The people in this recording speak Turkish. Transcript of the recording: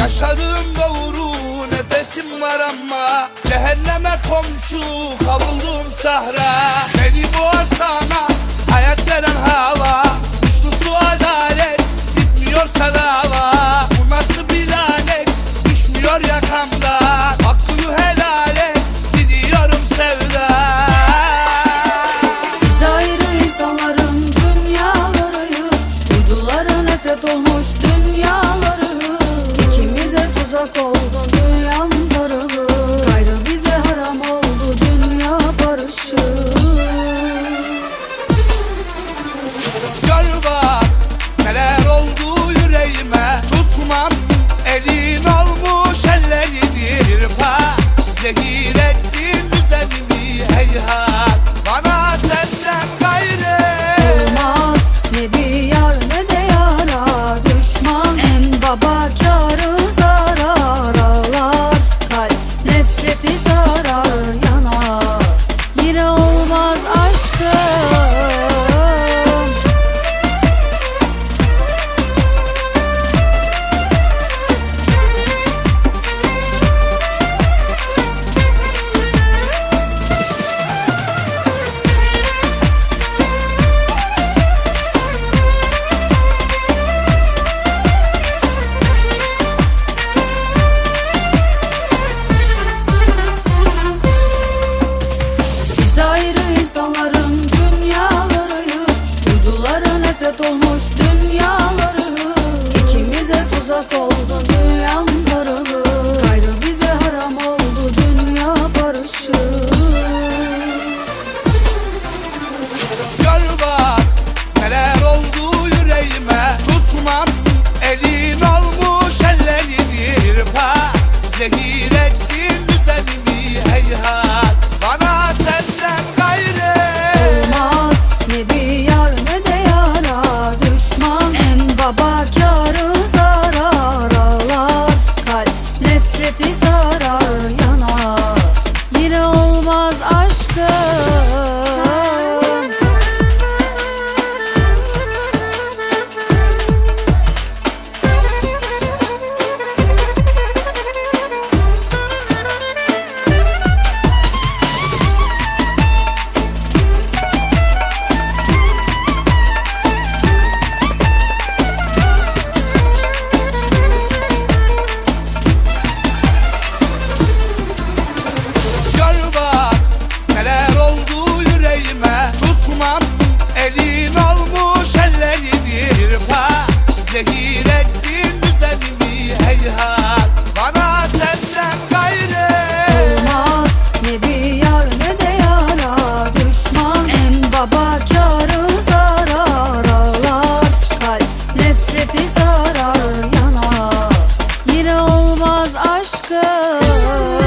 Yaşarım doğru nefesim var ama Cehenneme komşu kavuldum sahra. Beni boğar sana hayat veren hava Suçlusu adalet gitmiyorsa dava Bu nasıl bir lanet düşmüyor yakamdan Hakkını helal et gidiyorum sevda. Biz insanların dünyalarıyız. Duydulara nefret olmuş İkimize tuzak Gayrı bize haram oldu dünya barışı. Gör bak neler oldu yüreğime? Tutmam elin olmuş ellerini Bir pas zehir Get this. go.